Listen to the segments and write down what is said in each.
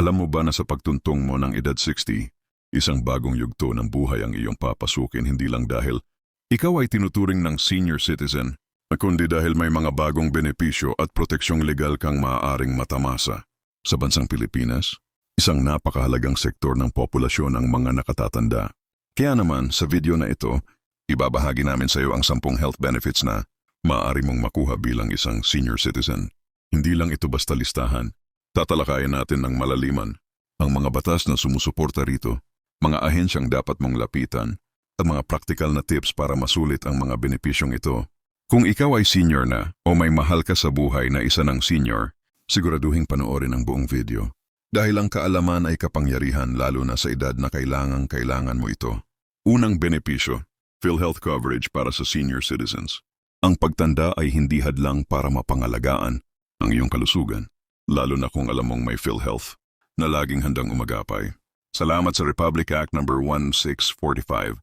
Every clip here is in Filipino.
Alam mo ba na sa pagtuntong mo ng edad 60, isang bagong yugto ng buhay ang iyong papasukin hindi lang dahil ikaw ay tinuturing ng senior citizen, kundi dahil may mga bagong benepisyo at proteksyong legal kang maaaring matamasa. Sa bansang Pilipinas, isang napakahalagang sektor ng populasyon ang mga nakatatanda. Kaya naman, sa video na ito, ibabahagi namin sa iyo ang sampung health benefits na maaari mong makuha bilang isang senior citizen. Hindi lang ito basta listahan. Tatalakayin natin ng malaliman ang mga batas na sumusuporta rito, mga ahensyang dapat mong lapitan, at mga praktikal na tips para masulit ang mga benepisyong ito. Kung ikaw ay senior na o may mahal ka sa buhay na isa ng senior, siguraduhin panoorin ang buong video. Dahil ang kaalaman ay kapangyarihan lalo na sa edad na kailangang kailangan mo ito. Unang benepisyo, PhilHealth coverage para sa senior citizens. Ang pagtanda ay hindi hadlang para mapangalagaan ang iyong kalusugan, lalo na kung alam mong may PhilHealth na laging handang umagapay. Salamat sa Republic Act No. 1645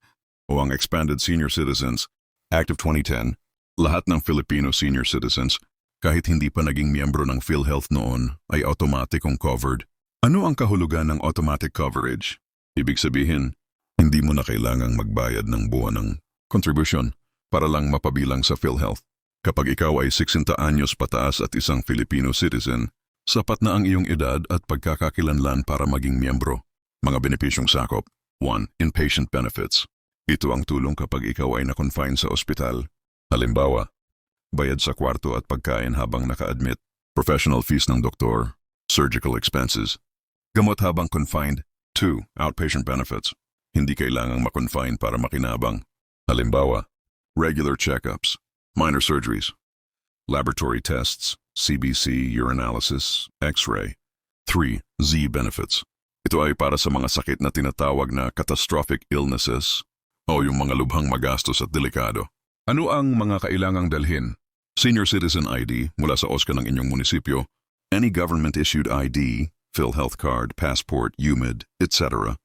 o ang Expanded Senior Citizens Act of 2010, lahat ng Filipino senior citizens, kahit hindi pa naging miyembro ng PhilHealth noon, ay automatic covered. Ano ang kahulugan ng automatic coverage? Ibig sabihin, hindi mo na kailangang magbayad ng buwan ng contribution para lang mapabilang sa PhilHealth. Kapag ikaw ay 60 anyos pataas at isang Filipino citizen, sapat na ang iyong edad at pagkakakilanlan para maging miyembro. Mga benepisyong sakop. 1. Inpatient benefits. Ito ang tulong kapag ikaw ay na-confine sa ospital. Halimbawa, bayad sa kwarto at pagkain habang naka-admit, professional fees ng doktor, surgical expenses, gamot habang confined. 2. Outpatient benefits. Hindi kailangang ma-confine para makinabang. Halimbawa, regular checkups, minor surgeries, laboratory tests, CBC, urinalysis, X-ray. 3. Z benefits. Ito ay para sa mga sakit na tinatawag na catastrophic illnesses o yung mga lubhang magastos at delikado. Ano ang mga kailangang dalhin? Senior Citizen ID mula sa OSCA ng inyong munisipyo, any government-issued ID, PhilHealth card, passport, UMID, etc.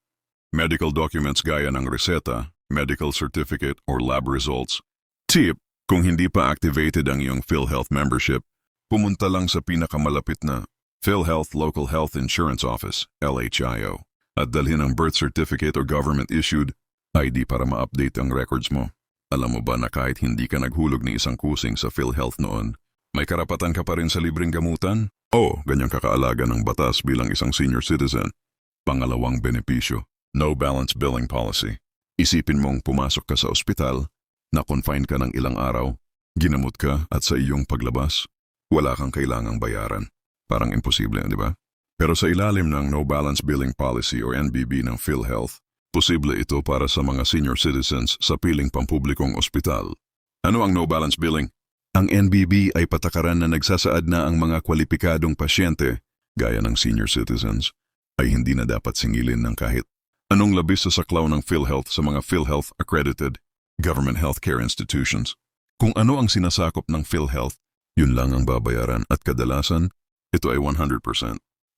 Medical documents gaya ng reseta, medical certificate, or lab results. Tip, kung hindi pa activated ang iyong PhilHealth membership, pumunta lang sa pinakamalapit na PhilHealth Local Health Insurance Office, LHIO, at dalhin ang birth certificate or government-issued ID para ma-update ang records mo. Alam mo ba na kahit hindi ka naghulog ni isang kusing sa PhilHealth noon, may karapatan ka pa rin sa libreng gamutan? O, ganyang kakaalaga ng batas bilang isang senior citizen. Pangalawang benepisyo, no balance billing policy. Isipin mong pumasok ka sa ospital, na-confine ka ng ilang araw, ginamot ka at sa iyong paglabas, wala kang kailangang bayaran. Parang imposible, di ba? Pero sa ilalim ng No Balance Billing Policy or NBB ng PhilHealth, posible ito para sa mga senior citizens sa piling pampublikong ospital. Ano ang No Balance Billing? Ang NBB ay patakaran na nagsasaad na ang mga kwalipikadong pasyente, gaya ng senior citizens, ay hindi na dapat singilin ng kahit anong labis sa saklaw ng PhilHealth sa mga PhilHealth accredited government healthcare institutions. Kung ano ang sinasakop ng PhilHealth, yun lang ang babayaran at kadalasan, ito ay 100%.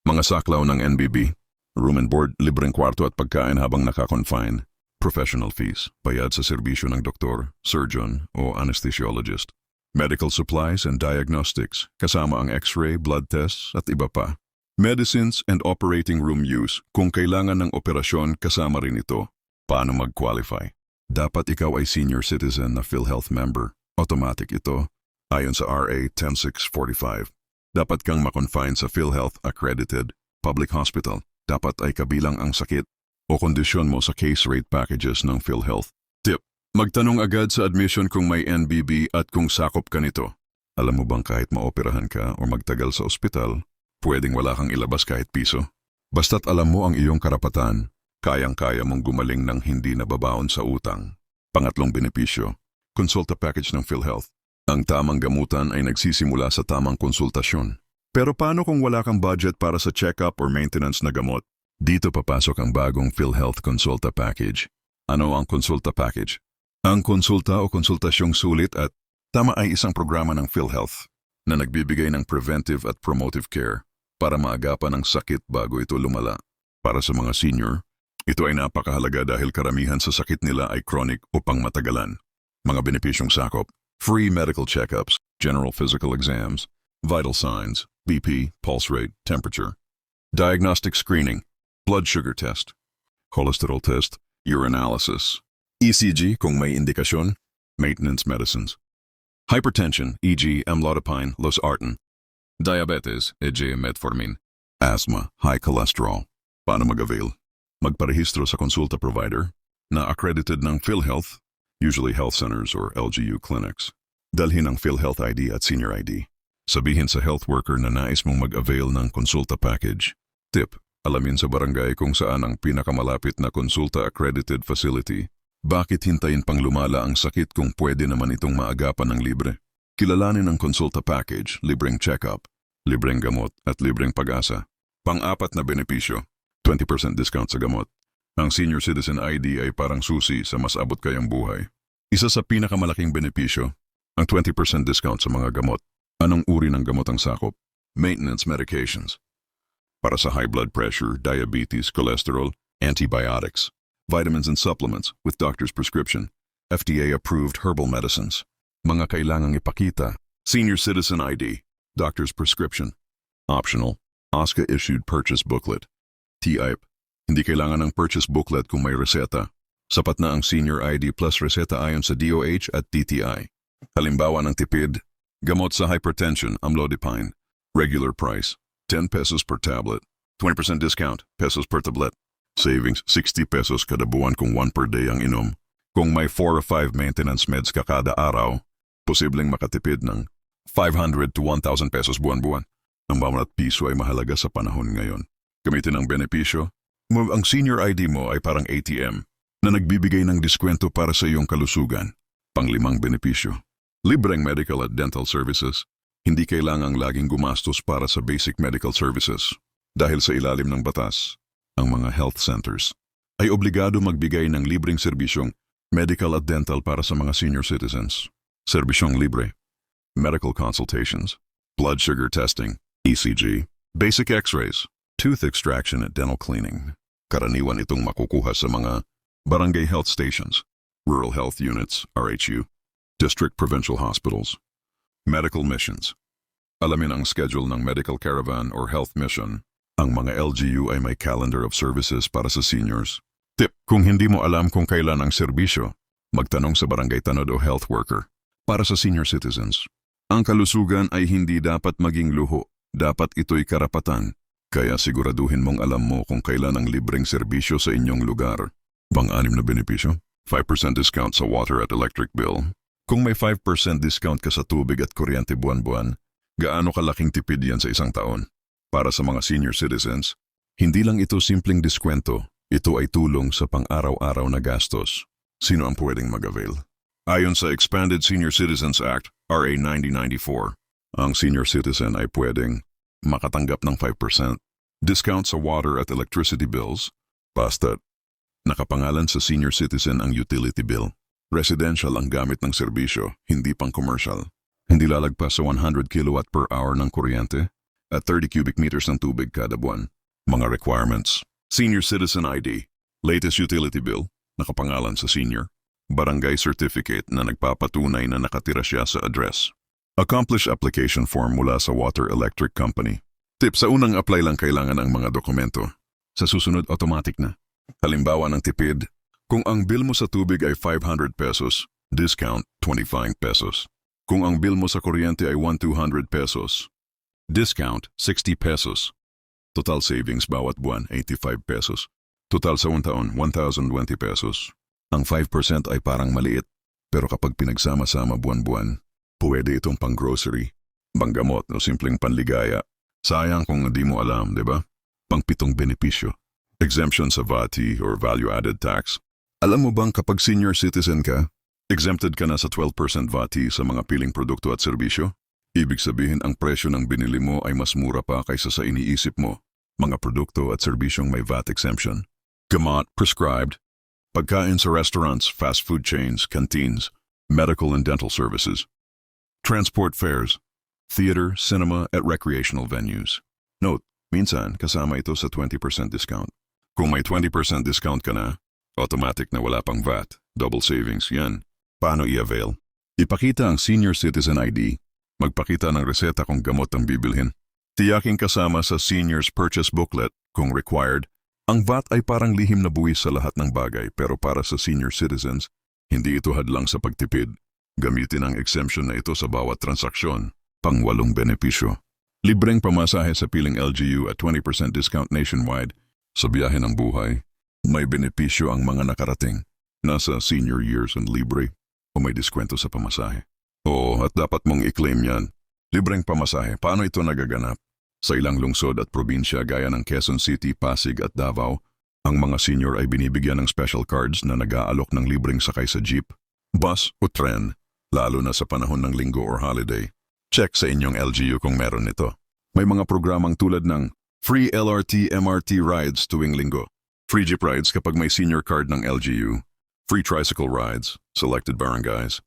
Mga saklaw ng NBB, room and board, libreng kwarto at pagkain habang naka-confine, professional fees, bayad sa serbisyo ng doktor, surgeon o anesthesiologist, medical supplies and diagnostics, kasama ang x-ray, blood tests at iba pa. Medicines and operating room use kung kailangan ng operasyon kasama rin ito. Paano mag-qualify? Dapat ikaw ay senior citizen na PhilHealth member. Automatic ito. Ayon sa RA 10645. Dapat kang makonfine sa PhilHealth accredited public hospital. Dapat ay kabilang ang sakit o kondisyon mo sa case rate packages ng PhilHealth. Tip, magtanong agad sa admission kung may NBB at kung sakop ka nito. Alam mo bang kahit maoperahan ka o magtagal sa ospital, pwedeng wala kang ilabas kahit piso? Basta't alam mo ang iyong karapatan, kayang-kaya mong gumaling ng hindi nababaon sa utang. Pangatlong benepisyo, konsulta package ng PhilHealth. Ang tamang gamutan ay nagsisimula sa tamang konsultasyon. Pero paano kung wala kang budget para sa check-up or maintenance na gamot? Dito papasok ang bagong PhilHealth Consulta Package. Ano ang Consulta Package? Ang konsulta o konsultasyong sulit at tama ay isang programa ng PhilHealth na nagbibigay ng preventive at promotive care para maagapan ang sakit bago ito lumala. Para sa mga senior, ito ay napakahalaga dahil karamihan sa sakit nila ay chronic o pangmatagalan. Mga benepisyong sakop, free medical checkups, general physical exams, vital signs, BP, pulse rate, temperature. diagnostic screening, blood sugar test, cholesterol test, urinalysis, ECG kung may indikasyon, maintenance medicines, hypertension, e.g. amlodipine, losartan, diabetes, e.g. metformin, asthma, high cholesterol. Paano mag-avail? Magparehistro sa konsulta provider na accredited ng PhilHealth, usually health centers or LGU clinics. Dalhin ang PhilHealth ID at Senior ID. Sabihin sa health worker na nais mong mag-avail ng konsulta package. Tip, alamin sa barangay kung saan ang pinakamalapit na konsulta accredited facility. Bakit hintayin pang lumala ang sakit kung pwede naman itong maagapan ng libre? Kilalanin ang konsulta package, libreng check-up, libreng gamot at libreng pag-asa. Pang-apat na benepisyo, 20% discount sa gamot. Ang Senior Citizen ID ay parang susi sa mas abot kayang buhay. Isa sa pinakamalaking benepisyo, ang 20% discount sa mga gamot. Anong uri ng gamot ang sakop? Maintenance medications. Para sa high blood pressure, diabetes, cholesterol, antibiotics, vitamins and supplements with doctor's prescription, FDA-approved herbal medicines. Mga kailangang ipakita, Senior Citizen ID, doctor's prescription. Optional, OSCA-issued purchase booklet. TIP, hindi kailangan ng purchase booklet kung may reseta. Sapat na ang Senior ID plus reseta ayon sa DOH at DTI. Halimbawa ng tipid, gamot sa hypertension, amlodipine, regular price, 10 pesos per tablet, 20% discount, pesos per tablet. Savings, 60 pesos kada buwan kung 1 per day ang inom. Kung may 4 or 5 maintenance meds ka kada araw, posibleng makatipid ng 500 to 1,000 pesos buwan-buwan. Ang bawat piso ay mahalaga sa panahon ngayon. Gamitin ang benepisyo. Ang senior ID mo ay parang ATM na nagbibigay ng diskwento para sa iyong kalusugan. Panglimang benepisyo. Libreng medical at dental services. Hindi kailangang laging gumastos para sa basic medical services. Dahil sa ilalim ng batas, ang mga health centers ay obligado magbigay ng libreng serbisyong medical at dental para sa mga senior citizens. Serbisyong libre. Medical consultations, blood sugar testing, ECG, basic x-rays, tooth extraction at dental cleaning. Karaniwan itong makukuha sa mga barangay health stations, rural health units, RHU, district provincial hospitals, medical missions. Alamin ang schedule ng medical caravan or health mission. Ang mga LGU ay may calendar of services para sa seniors. Tip, kung hindi mo alam kung kailan ang serbisyo, magtanong sa barangay tanod o health worker. Para sa senior citizens, ang kalusugan ay hindi dapat maging luho. Dapat ito'y karapatan. Kaya siguraduhin mong alam mo kung kailan ang libreng serbisyo sa inyong lugar. Pang-anim na benepisyo? 5% discount sa water at electric bill. Kung may 5% discount ka sa tubig at kuryente buwan-buwan, gaano kalaking tipid yan sa isang taon? Para sa mga senior citizens, hindi lang ito simpleng diskwento, ito ay tulong sa pang-araw-araw na gastos. Sino ang pwedeng mag-avail? Ayon sa Expanded Senior Citizens Act, RA 9094, ang senior citizen ay pwedeng makatanggap ng 5% discount sa water at electricity bills basta nakapangalan sa senior citizen ang utility bill. Residential ang gamit ng serbisyo, hindi pang commercial. Hindi lalagpas sa 100 kilowatt per hour ng kuryente at 30 cubic meters ng tubig kada buwan. Mga requirements, Senior Citizen ID, latest utility bill, nakapangalan sa senior, barangay certificate na nagpapatunay na nakatira siya sa address. Accomplish application form mula sa Water Electric Company. Tip, sa unang apply lang kailangan ang mga dokumento. Sa susunod, automatic na. Halimbawa ng tipid, kung ang bill mo sa tubig ay 500 pesos, discount 25 pesos. Kung ang bill mo sa kuryente ay 1,200 pesos, discount 60 pesos. Total savings bawat buwan 85 pesos. Total sa taon 1,020 pesos. Ang 5% ay parang maliit, pero kapag pinagsama-sama buwan-buwan, pwede itong pang-grocery, panggamot o simpleng panligaya. Sayang kung hindi mo alam, di ba? Pangpitong benepisyo. Exemption sa VAT or value-added tax. Alam mo bang kapag senior citizen ka, exempted ka na sa 12% VAT sa mga piling produkto at serbisyo? Ibig sabihin ang presyo ng binili mo ay mas mura pa kaysa sa iniisip mo. Mga produkto at serbisyong may VAT exemption. Gamot, prescribed. Pagkain sa restaurants, fast food chains, canteens, medical and dental services. Transport fares. Theater, cinema at recreational venues. Note, minsan kasama ito sa 20% discount. Kung may 20% discount ka na, automatic na wala pang VAT, double savings, yan. Paano i-avail? Ipakita ang Senior Citizen ID, magpakita ng reseta kung gamot ang bibilhin. Tiyaking kasama sa Seniors Purchase Booklet, kung required, ang VAT ay parang lihim na buwis sa lahat ng bagay pero para sa senior citizens, hindi ito hadlang sa pagtipid. Gamitin ang exemption na ito sa bawat transaksyon, pangwalong benepisyo. Libreng pamasahe sa piling LGU at 20% discount nationwide sa biyahe ng buhay. May benepisyo ang mga nakarating. Nasa senior years and libre o may diskwento sa pamasahe. Oo, at dapat mong i-claim yan. Libreng pamasahe, paano ito nagaganap? Sa ilang lungsod at probinsya gaya ng Quezon City, Pasig at Davao, ang mga senior ay binibigyan ng special cards na nag-aalok ng libreng sakay sa jeep, bus o tren, lalo na sa panahon ng linggo or holiday. Check sa inyong LGU kung meron nito. May mga programang tulad ng Free LRT MRT rides tuwing linggo, free jeep rides kapag may senior card ng LGU, free tricycle rides, selected barangays,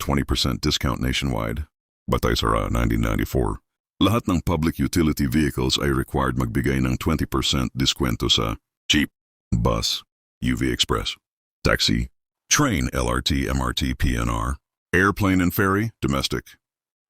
20% discount nationwide, Batay Sara 1994. Lahat ng public utility vehicles ay required magbigay ng 20% diskwento sa jeep, bus, UV Express, taxi, train LRT, MRT, PNR, airplane and ferry, domestic.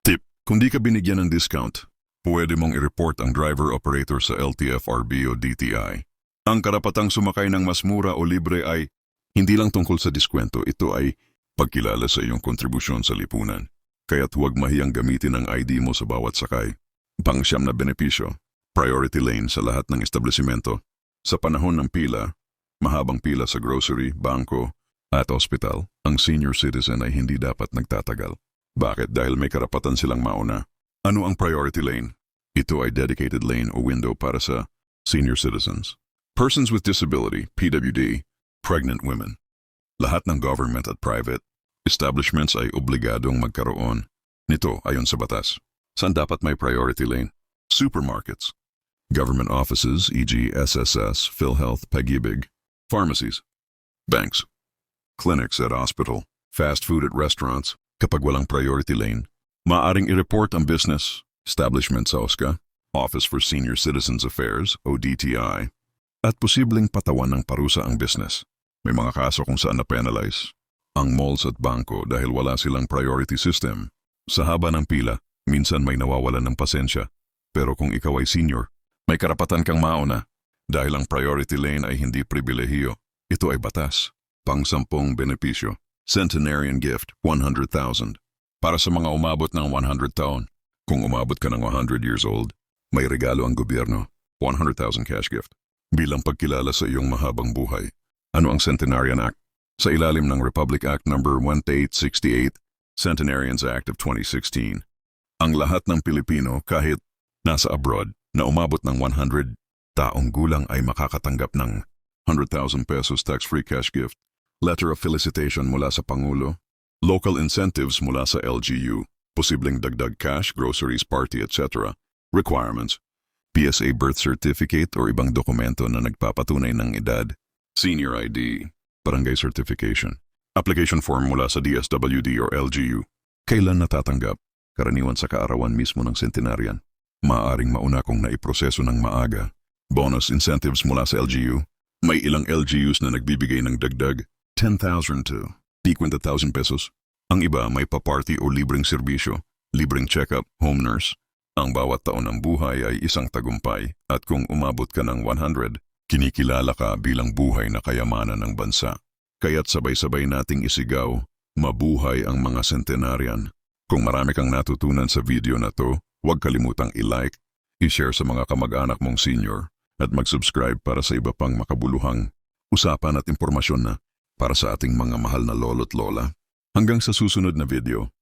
Tip, kung di ka binigyan ng discount, pwede mong i-report ang driver-operator sa LTFRB o DTI. Ang karapatang sumakay ng mas mura o libre ay hindi lang tungkol sa diskwento, ito ay pagkilala sa iyong kontribusyon sa lipunan. Kaya't huwag mahiyang gamitin ang ID mo sa bawat sakay. Pangsyam na benepisyo, priority lane sa lahat ng establishmento. Sa panahon ng pila, mahabang pila sa grocery, bangko, at ospital, ang senior citizen ay hindi dapat nagtatagal. Bakit? Dahil may karapatan silang mauna. Ano ang priority lane? Ito ay dedicated lane o window para sa senior citizens. Persons with disability, PWD, pregnant women. Lahat ng government at private establishments ay obligadong magkaroon nito ayon sa batas. Saan dapat may priority lane? Supermarkets, government offices e.g. SSS, PhilHealth, Pag-ibig, pharmacies, banks, clinics at hospital, fast food at restaurants. Kapag walang priority lane, maaring i-report ang business, establishment sa OSCA, Office for Senior Citizens Affairs o DTI, at posibleng patawan ng parusa ang business. May mga kaso kung saan na-penalize ang malls at bangko dahil wala silang priority system. Sa haba ng pila, minsan may nawawalan ng pasensya. Pero kung ikaw ay senior, may karapatan kang mauna. Dahil ang priority lane ay hindi pribilehiyo, ito ay batas. Pangsampung benepisyo. Centenarian gift, 100,000. Para sa mga umabot ng 100 taon. Kung umabot ka ng 100 years old, may regalo ang gobyerno, 100,000 cash gift. Bilang pagkilala sa iyong mahabang buhay. Ano ang Centenarian Act? Sa ilalim ng Republic Act No. 1868, Centenarians Act of 2016, ang lahat ng Pilipino kahit nasa abroad na umabot ng 100 taong gulang ay makakatanggap ng 100,000 pesos tax-free cash gift, letter of felicitation mula sa Pangulo, local incentives mula sa LGU, posibleng dagdag cash, groceries, party, etc., requirements, PSA birth certificate o ibang dokumento na nagpapatunay ng edad, senior ID, barangay certification, application form mula sa DSWD or LGU. Kailan natatanggap? Karaniwan sa kaarawan mismo ng centenarian. Maaring mauna kung naiproseso ng maaga. Bonus incentives mula sa LGU. May ilang LGUs na nagbibigay ng dagdag 10,000 to 50,000 pesos. Ang iba may pa-party o libreng serbisyo, libreng check-up, home nurse. Ang bawat taon ng buhay ay isang tagumpay at kung umabot ka ng 100, kinikilala ka bilang buhay na kayamanan ng bansa. Kaya't sabay-sabay nating isigaw, mabuhay ang mga centenarian. Kung marami kang natutunan sa video na to, huwag kalimutang i-like, i-share sa mga kamag-anak mong senior, at mag-subscribe para sa iba pang makabuluhang usapan at impormasyon na para sa ating mga mahal na lolo't lola. Hanggang sa susunod na video,